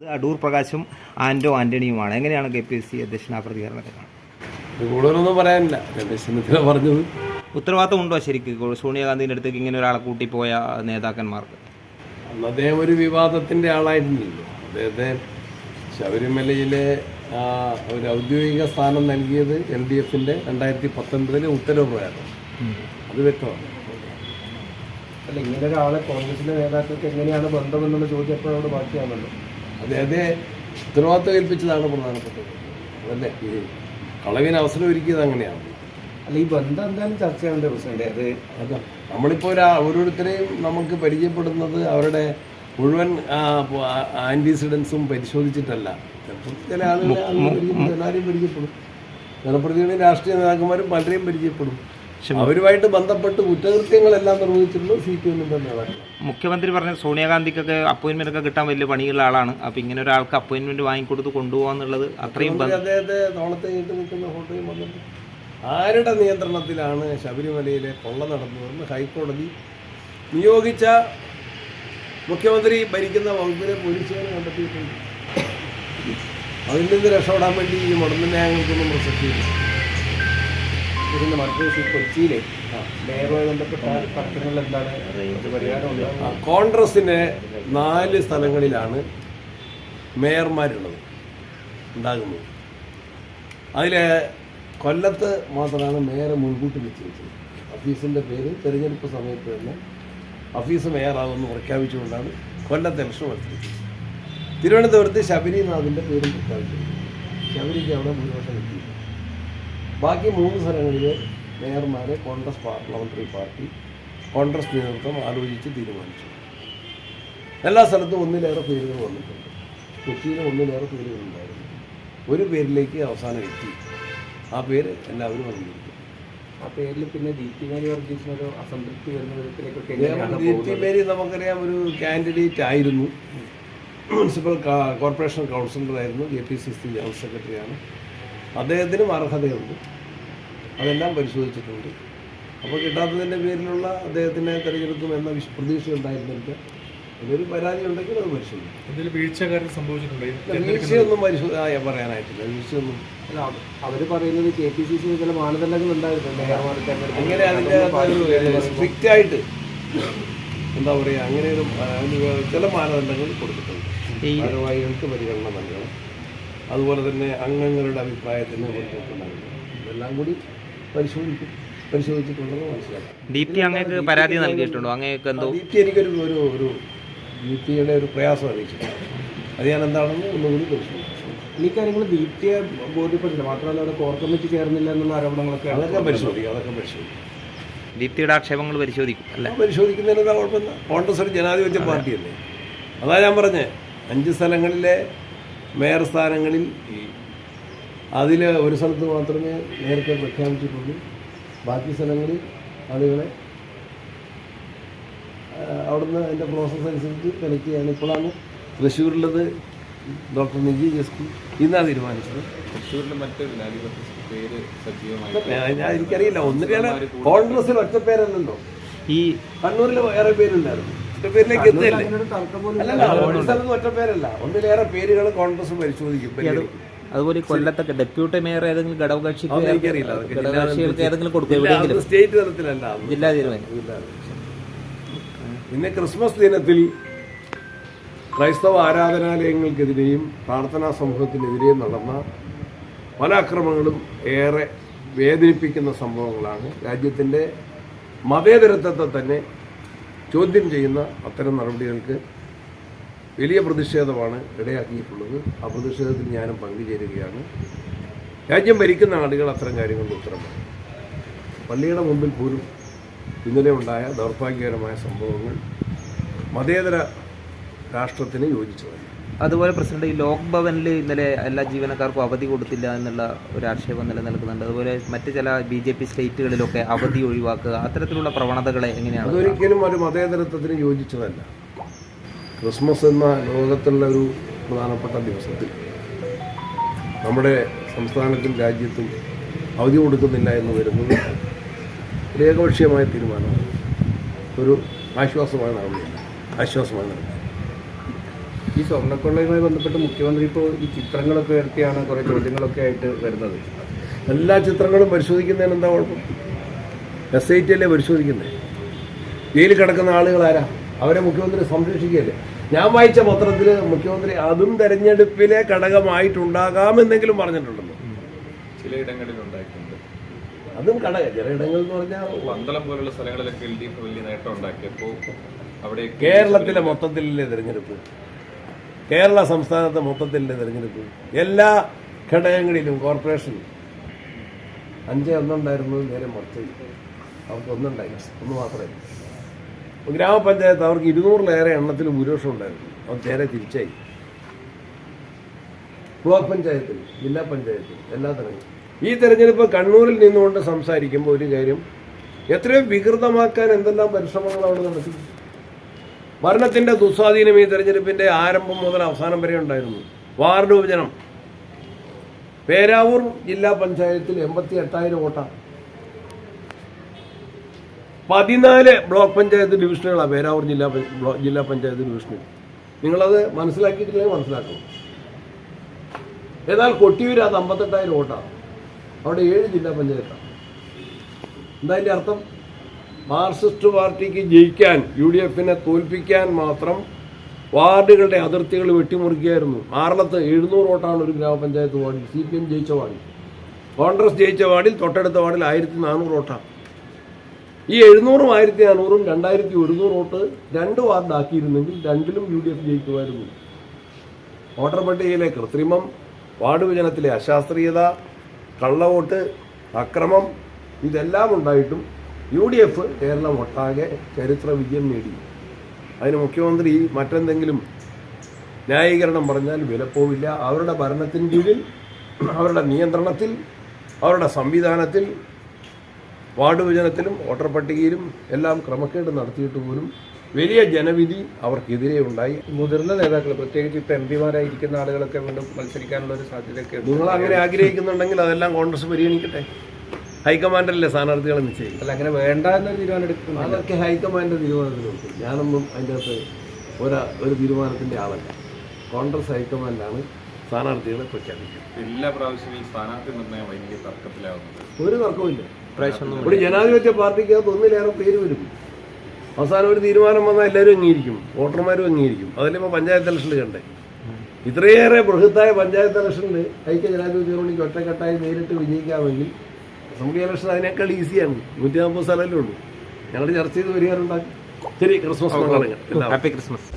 അടൂർ പ്രകാശും ആന്റോ ആന്റണിയുമാണ്. എങ്ങനെയാണ് K P S C അധ്യക്ഷൻ ആ പ്രതികരണത്തിൽ കൂടുതലൊന്നും പറയാനില്ല. പറഞ്ഞത്. ഉത്തരവാദിത്തം ഉണ്ടോ ശരിക്കും? സോണിയാഗാന്ധിന്റെ അടുത്തേക്ക് ഇങ്ങനെ ഒരാളെ കൂട്ടിപ്പോയ നേതാക്കന്മാർക്ക്? അന്ന് അദ്ദേഹം ഒരു വിവാദത്തിന്റെ ആളായിരുന്നില്ലല്ലോ അദ്ദേഹത്തെ ശബരിമലയിലെ ഒരു ഔദ്യോഗിക സ്ഥാനം നൽകിയത് എൽ ഡി എഫിന്റെ രണ്ടായിരത്തി പത്തൊൻപതിലെ ഉത്തരവ് പ്രകാരം. അത് വ്യക്തമാണ്. അല്ല ഇങ്ങനെ ഒരാളെ കോൺഗ്രസിലെ നേതാക്കൾക്ക് എങ്ങനെയാണ് ബന്ധമെന്നുള്ള ചോദ്യം എപ്പോഴും അവിടെ ബാക്കിയാണല്ലോ. അദ്ദേഹത്തെ ഉത്തരവാദിത്തം ഏൽപ്പിച്ചതാണ് പ്രധാനപ്പെട്ടത്. അതല്ലേ? ഈ കളവിന് അവസരം ഒരുക്കിയത് അങ്ങനെയാണ്. അല്ല ഈ ബന്ധം എന്തായാലും ചർച്ചയാവേണ്ട പ്രസിഡന്റ്? അത് അതാ. നമ്മളിപ്പോൾ ഒരു ഓരോരുത്തരെയും നമുക്ക് പരിചയപ്പെടുന്നത് അവരുടെ മുഴുവൻ ആന്റിസിഡൻസും പരിശോധിച്ചിട്ടല്ല. ചിലപ്പോൾ ചില ആളുകളെ ആളുകൾ എല്ലാവരെയും പരിചയപ്പെടും. ജനപ്രതിനിധി രാഷ്ട്രീയ നേതാക്കന്മാരും പലരെയും പരിചയപ്പെടും. അവരുമായിട്ട് ബന്ധപ്പെട്ട് കുറ്റകൃത്യങ്ങളെല്ലാം നിർവഹിച്ചിട്ടുള്ളത് സി പി എമ്മിന്റെ നേതാക്കൾ മുഖ്യമന്ത്രി പറഞ്ഞ സോണിയാഗാന്ധിക്കൊക്കെ അപ്പോയിന്റ്മെന്റ് ഒക്കെ കിട്ടാൻ വലിയ പണിയുള്ള ആളാണ്. അപ്പൊ ഇങ്ങനെ ഒരാൾക്ക് അപ്പോയിന്റ്മെന്റ് വാങ്ങിക്കൊടുത്ത് കൊണ്ടുപോകാന്നുള്ളത് അത്രയും അദ്ദേഹത്തെ തോളത്തെ നിൽക്കുന്ന ഫോട്ടോയും വന്നിട്ട് ആരുടെ നിയന്ത്രണത്തിലാണ് ശബരിമലയിലെ കൊള്ള നടന്നതെന്ന് ഹൈക്കോടതി നിയോഗിച്ച മുഖ്യമന്ത്രി ഭരിക്കുന്ന വകുപ്പിലെ പോലീസുകാരെ കണ്ടെത്തിയിട്ടുണ്ട്. അതിൽ നിന്ന് രക്ഷപ്പെടാൻ വേണ്ടി ഈ മുടന്ന ന്യായങ്ങൾക്കൊന്നും പ്രസക്തിയില്ല. മറ്റൊരു ഈ കൊച്ചിയിലെ കോൺഗ്രസിന് നാല് സ്ഥലങ്ങളിലാണ് മേയർമാരുള്ളത് ഉണ്ടാകുന്നത്. അതിൽ കൊല്ലത്ത് മാത്രമാണ് മേയറെ മുൻകൂട്ടി നിശ്ചയിച്ചത്. അഫീസിന്റെ പേര് തെരഞ്ഞെടുപ്പ് സമയത്ത് തന്നെ അഫീസ് മേയറാകുമെന്ന് പ്രഖ്യാപിച്ചുകൊണ്ടാണ് കൊല്ലത്ത് ഇലക്ഷൻ മത്സരിച്ചത് തിരുവനന്തപുരത്ത് ശബരിനാഥിന്റെ പേരും പ്രഖ്യാപിച്ചു ശബരിക്ക് അവിടെ ഭൂരിപക്ഷം കിട്ടിയില്ല. ബാക്കി മൂന്ന് സ്ഥലങ്ങളിൽ മേയർമാരെ കോൺഗ്രസ് പാർലമെന്ററി പാർട്ടി കോൺഗ്രസ് നേതൃത്വം ആലോചിച്ച് തീരുമാനിച്ചു. എല്ലാ സ്ഥലത്തും ഒന്നിലേറെ പേരുകൾ വന്നിട്ടുണ്ട്. കൊച്ചിയിലും ഒന്നിലേറെ പേരുകൾ ഉണ്ടായിരുന്നു. ഒരു പേരിലേക്ക് അവസാനം എത്തി. ആ പേര് എല്ലാവരും അംഗീകരിക്കും. ആ പേരിൽ പിന്നെ ദീപ്തി മേരി വർഗീസിനൊരു അസംതൃപ്തി വരുന്ന വിധത്തിലേക്കൊക്കെ ദീപ്തി മേരി നമുക്കറിയാം ഒരു കാൻഡിഡേറ്റ് ആയിരുന്നു. Municipal corporation കൗൺസിലറായിരുന്നു. J P C C general സെക്രട്ടറിയാണ്. അദ്ദേഹത്തിനും അർഹതയുണ്ട്. അതെല്ലാം പരിശോധിച്ചിട്ടുണ്ട്. അപ്പോൾ കിട്ടാത്തതിന്റെ പേരിലുള്ള അദ്ദേഹത്തിനെ തിരഞ്ഞെടുക്കും എന്ന വിശ് പ്രതീക്ഷ ഉണ്ടായിരുന്നില്ല അതിലൊരു പരാതി ഉണ്ടെങ്കിൽ അത് പരിശോധിക്കും. വീഴ്ചക്കാരൻ സംഭവിച്ചിട്ടുണ്ടോ? വീഴ്ചയൊന്നും പരിശോധന പറയാനായിട്ടില്ല. വീഴ്ചയൊന്നും അവർ പറയുന്നത് കെ പി സി സി ചില മാനദണ്ഡങ്ങൾ ഉണ്ടായിരുന്നു. അങ്ങനെ അതിന്റെ സ്ട്രിക്റ്റ് ആയിട്ട് എന്താ പറയുക അങ്ങനെ ഒരു ചില മാനദണ്ഡങ്ങൾ കൊടുത്തിട്ടുണ്ട്. ഈ ഭാരവാഹികൾക്ക് പരിഗണന നൽകണം. അതുപോലെ തന്നെ അംഗങ്ങളുടെ അഭിപ്രായത്തിന് നൽകണം ഇതെല്ലാം കൂടി പരിശോധിക്കും. പരിശോധിച്ചിട്ടുണ്ടെന്ന് മനസ്സിലാക്കാം. ദീപ്തി അങ്ങേക്ക് പരാതി നൽകിയിട്ടുണ്ടോ? അങ്ങേക്ക് എന്തോ? ദീപ്തി എനിക്കൊരു ഒരു ഒരു ദീപ്തിയുടെ ഒരു പ്രയാസം അറിയിച്ചിട്ടുണ്ട്. അത് ഞാൻ എന്താണെന്ന് ഒന്നുകൂടി പരിശോധിക്കും. ഈ കാര്യങ്ങൾ ദീപ്തിയെ ബോധ്യപ്പെട്ടില്ല മാത്രമല്ല അവിടെ കോർ കമ്മിറ്റി ചേർന്നില്ല എന്നുള്ള ആരോപണങ്ങളൊക്കെ അതൊക്കെ പരിശോധിക്കും അതൊക്കെ പരിശോധിക്കും. ദീപ്തിയുടെ ആക്ഷേപങ്ങൾ പരിശോധിക്കും അല്ല? പരിശോധിക്കുന്നതിന് എന്താ കുഴപ്പമില്ല കോൺഗ്രസ് ഒരു ജനാധിപത്യ പാർട്ടിയല്ലേ? അതാ ഞാൻ പറഞ്ഞേ അഞ്ച് സ്ഥലങ്ങളിലെ മേയർ സ്ഥാനങ്ങളിൽ അതിൽ ഒരു സ്ഥലത്ത് മാത്രമേ നേരത്തെ പ്രഖ്യാപിച്ചിട്ടുള്ളൂ. ബാക്കി സ്ഥലങ്ങളിൽ ആളുകളെ അവിടുന്ന് അതിന്റെ പ്രോസസ്സ് അനുസരിച്ച് സെലക്ട് ചെയ്യാണ് ഇപ്പോഴാണ് തൃശ്ശൂരിലത് ഡോക്ടർ നിജി ജസ്റ്റി ഇന്നാണ് തീരുമാനിച്ചത്. ഞാൻ- ഞാൻ എനിക്കറിയില്ല. ഒന്നിലേറെ കോൺഗ്രസിൽ ഒറ്റ പേരല്ലോ ഈ കണ്ണൂരിൽ വേറെ പേരുണ്ടായിരുന്നു. ഒറ്റപ്പേരിലേക്ക് തർക്കം അല്ലല്ല ഒരു സ്ഥലത്ത് ഒറ്റപ്പേരല്ല. ഒന്നിലേറെ പേരുകൾ കോൺഗ്രസ് പരിശോധിക്കും. അതുപോലെ കൊല്ലത്തൊക്കെ ഡെപ്യൂട്ടി മേയർ ഏതെങ്കിലും ഘടകകക്ഷിക്ക് ഘടകകക്ഷികൾക്ക് ഏതെങ്കിലും കൊടുക്കും. എവിടെയെങ്കിലും സ്റ്റേറ്റ് തലത്തിലല്ല. ജില്ലാ തീരുമാനം. തലത്തിൽ. പിന്നെ ക്രിസ്മസ് ദിനത്തിൽ ക്രൈസ്തവ ആരാധനാലയങ്ങൾക്കെതിരെയും പ്രാർത്ഥനാ സമൂഹത്തിനെതിരെയും നടന്ന പല അക്രമങ്ങളും ഏറെ വേദനിപ്പിക്കുന്ന സംഭവങ്ങളാണ്. രാജ്യത്തിന്റെ മതേതരത്വത്തെ തന്നെ ചോദ്യം ചെയ്യുന്ന അത്തരം നടപടികൾക്ക് വലിയ പ്രതിഷേധമാണ് ഇടയാക്കിയിട്ടുള്ളത്. ആ പ്രതിഷേധത്തിൽ ഞാനും പങ്കുചേരുകയാണ്. രാജ്യം ഭരിക്കുന്ന ആളുകൾ അത്തരം കാര്യങ്ങളിൽ ഉത്തരമാണ്. പള്ളിയുടെ മുമ്പിൽ പോലും ഇന്നലെ ഉണ്ടായ ദൗർഭാഗ്യകരമായ സംഭവങ്ങൾ മതേതര രാഷ്ട്രത്തിന് യോജിച്ചതല്ല. അതുപോലെ പ്രസിഡന്റ് ഈ ലോക് ഭവനിൽ ഇന്നലെ എല്ലാ ജീവനക്കാർക്കും അവധി കൊടുത്തില്ല എന്നുള്ള ഒരു ആക്ഷേപം നിലനിൽക്കുന്നുണ്ട്. അതുപോലെ മറ്റ് ചില ബി ജെ പി സ്റ്റേറ്റുകളിലൊക്കെ അവധി ഒഴിവാക്കുക അത്തരത്തിലുള്ള പ്രവണതകളെ എങ്ങനെയാണ്? അതൊരിക്കലും ഒരു മതേതരത്വത്തിന് യോജിച്ചതല്ല. ക്രിസ്മസ് എന്ന ലോകത്തുള്ള ഒരു പ്രധാനപ്പെട്ട ദിവസത്തിൽ നമ്മുടെ സംസ്ഥാനത്തും രാജ്യത്തും അവധി കൊടുക്കുന്നില്ല എന്ന് വരുന്നത് ഒരു ഏകപക്ഷീയമായ തീരുമാനമാണ്. ഒരു ആശ്വാസമായ നടപടിയല്ല ആശ്വാസമായ ഈ സ്വർണക്കൊള്ളയുമായി ബന്ധപ്പെട്ട് മുഖ്യമന്ത്രി ഇപ്പോൾ ഈ ചിത്രങ്ങളൊക്കെ ഉയർത്തിയാണ് കുറേ ചോദ്യങ്ങളൊക്കെ ആയിട്ട് വരുന്നത്. എല്ലാ ചിത്രങ്ങളും പരിശോധിക്കുന്നതിന് എന്താ കുഴപ്പം? എസ് ഐ ടി അല്ലേ പരിശോധിക്കുന്നത് ജയിലിൽ കിടക്കുന്ന ആളുകൾ ആരാ? അവരെ മുഖ്യമന്ത്രി സംരക്ഷിക്കുകയല്ലേ? ഞാൻ വായിച്ച പത്രത്തിൽ മുഖ്യമന്ത്രി അതും തെരഞ്ഞെടുപ്പിലെ ഘടകമായിട്ടുണ്ടാകാമെന്നെങ്കിലും പറഞ്ഞിട്ടുണ്ടല്ലോ. ചിലയിടങ്ങളിൽ ഉണ്ടായിട്ടുണ്ട്. അതും ഘടക ചിലയിടങ്ങൾ എന്ന് പറഞ്ഞാൽ പന്തളം പോലുള്ള സ്ഥലങ്ങളിലൊക്കെ എൽ ഡി എഫ് വലിയ നേട്ടം ഉണ്ടാക്കിയപ്പോൾ അവിടെ കേരളത്തിലെ മൊത്തത്തിലല്ലേ തിരഞ്ഞെടുപ്പ്? കേരള സംസ്ഥാനത്തെ മൊത്തത്തിലെ തിരഞ്ഞെടുപ്പ്. എല്ലാ ഘടകങ്ങളിലും കോർപ്പറേഷൻ അഞ്ച് ഒന്നുണ്ടായിരുന്നത് നേരെ മറിച്ച്. അവർക്ക് ഒന്നുണ്ടായി ഒന്ന് മാത്രമേ ഗ്രാമപഞ്ചായത്ത് അവർക്ക് ഇരുന്നൂറിലേറെ എണ്ണത്തിൽ ഭൂരിപക്ഷം ഉണ്ടായിരുന്നു. അവർ നേരെ തിരിച്ചായി. ബ്ലോക്ക് പഞ്ചായത്തിൽ ജില്ലാ പഞ്ചായത്തിൽ എല്ലാ തരങ്ങളും ഈ തെരഞ്ഞെടുപ്പ് കണ്ണൂരിൽ നിന്നുകൊണ്ട് സംസാരിക്കുമ്പോൾ ഒരു കാര്യം എത്രയും വികൃതമാക്കാൻ എന്തെല്ലാം പരിശ്രമങ്ങൾ അവിടെ നടത്തി. ഭരണത്തിന്റെ ദുസ്വാധീനം ഈ തെരഞ്ഞെടുപ്പിന്റെ ആരംഭം മുതൽ അവസാനം വരെ ഉണ്ടായിരുന്നു. വാർഡ് വിഭജനം. പേരാവൂർ ജില്ലാ പഞ്ചായത്തിൽ എൺപത്തി എട്ടായിരം വോട്ടാണ് പതിനാല് ബ്ലോക്ക് പഞ്ചായത്ത് ഡിവിഷനുകളാണ് പേരാവൂർ ജില്ലാ ജില്ലാ പഞ്ചായത്ത് ഡിവിഷനിൽ. നിങ്ങളത് മനസ്സിലാക്കിയിട്ടില്ലെങ്കിൽ മനസ്സിലാക്കണം എന്നാൽ കൊട്ടിയൂർ അത് അമ്പത്തെട്ടായിരം വോട്ടാണ് അവിടെ ഏഴ് ജില്ലാ പഞ്ചായത്താണ് എന്താ അതിന്റെ അർത്ഥം? മാർക്സിസ്റ്റ് പാർട്ടിക്ക് ജയിക്കാൻ യു ഡി എഫിനെ തോൽപ്പിക്കാൻ മാത്രം വാർഡുകളുടെ അതിർത്തികൾ വെട്ടിമുറിക്കുകയായിരുന്നു ആറളത്ത് എഴുന്നൂറ് വോട്ടാണ് ഒരു ഗ്രാമപഞ്ചായത്ത് വാർഡിൽ. സി പി എം ജയിച്ച വാർഡിൽ. കോൺഗ്രസ് ജയിച്ച വാർഡിൽ തൊട്ടടുത്ത വാർഡിൽ ആയിരത്തി നാനൂറ് വോട്ടാണ്. ഈ എഴുന്നൂറും ആയിരത്തി നാനൂറും രണ്ടായിരത്തി ഒരുന്നൂറ് വോട്ട് രണ്ട് വാർഡാക്കിയിരുന്നെങ്കിൽ രണ്ടിലും യു ഡി എഫ് ജയിക്കുമായിരുന്നു. വോട്ടർ പട്ടികയിലെ കൃത്രിമം വാർഡ് വിഭജനത്തിലെ അശാസ്ത്രീയത കള്ളവോട്ട് അക്രമം ഇതെല്ലാം ഉണ്ടായിട്ടും യു ഡി എഫ് കേരളം ഒട്ടാകെ ചരിത്ര വിജയം നേടി. അതിന് മുഖ്യമന്ത്രി മറ്റെന്തെങ്കിലും ന്യായീകരണം പറഞ്ഞാൽ വിലപ്പോവില്ല. അവരുടെ ഭരണത്തിന് കീഴിൽ അവരുടെ നിയന്ത്രണത്തിൽ അവരുടെ സംവിധാനത്തിൽ വാർഡ് വിഭജനത്തിലും വോട്ടർ പട്ടികയിലും എല്ലാം ക്രമക്കേട് നടത്തിയിട്ട് പോലും വലിയ ജനവിധി അവർക്കെതിരെ ഉണ്ടായി. മുതിർന്ന നേതാക്കൾ പ്രത്യേകിച്ച് ഇപ്പം എം പിമാരായിരിക്കുന്ന ആളുകളൊക്കെ വീണ്ടും മത്സരിക്കാനുള്ള ഒരു സാധ്യതയൊക്കെ. നിങ്ങൾ അങ്ങനെ ആഗ്രഹിക്കുന്നുണ്ടെങ്കിൽ അതെല്ലാം കോൺഗ്രസ് പരിഗണിക്കട്ടെ. ഹൈക്കമാൻഡല്ലേ സ്ഥാനാർത്ഥികളെ നിശ്ചയിക്കും അല്ല അങ്ങനെ വേണ്ട എന്നൊരു തീരുമാനം എടുക്കുന്നു അതൊക്കെ ഹൈക്കമാൻഡ് തീരുമാനത്തിലുണ്ട് ഞാനൊന്നും അതിന്റെ അകത്ത് ഒരാ ഒരു തീരുമാനത്തിന്റെ ആളല്ല. കോൺഗ്രസ് ഹൈക്കമാൻഡാണ് സ്ഥാനാർത്ഥികളെ പ്രഖ്യാപിക്കുന്നത് എല്ലാ പ്രാവശ്യവും ഈ സ്ഥാനാർത്ഥി നിർണയം വലിയ തർക്കത്തിലാവുന്നത്. ഒരു തർക്കമില്ല ഒരു ജനാധിപത്യ പാർട്ടിക്കകത്ത് ഒന്നിലേറെ പേര് വരും. അവസാനം ഒരു തീരുമാനം വന്നാൽ എല്ലാവരും അംഗീകരിക്കും. വോട്ടർമാരും അംഗീകരിക്കും. അതല്ലേ ഇപ്പോൾ പഞ്ചായത്ത് ഇലക്ഷനിൽ കണ്ടേ. ഇത്രയേറെ ബൃഹത്തായ പഞ്ചായത്ത് ഇലക്ഷനിൽ ഐക്യ ജനാധിപത്യ മുന്നണിക്ക് ഒറ്റക്കെട്ടായി നേരിട്ട് വിജയിക്കാമെങ്കിൽ അസംബ്ലി ഇലക്ഷൻ അതിനേക്കാൾ ഈസിയാണ് നൂറ്റി നാൽപ്പത് സ്ഥലമല്ലേ ഉള്ളൂ. ഞങ്ങൾ ചർച്ച ചെയ്ത് പരിഹാരം ഉണ്ടാക്കി ശരി ക്രിസ്മസ് ഹാപ്പി ക്രിസ്മസ്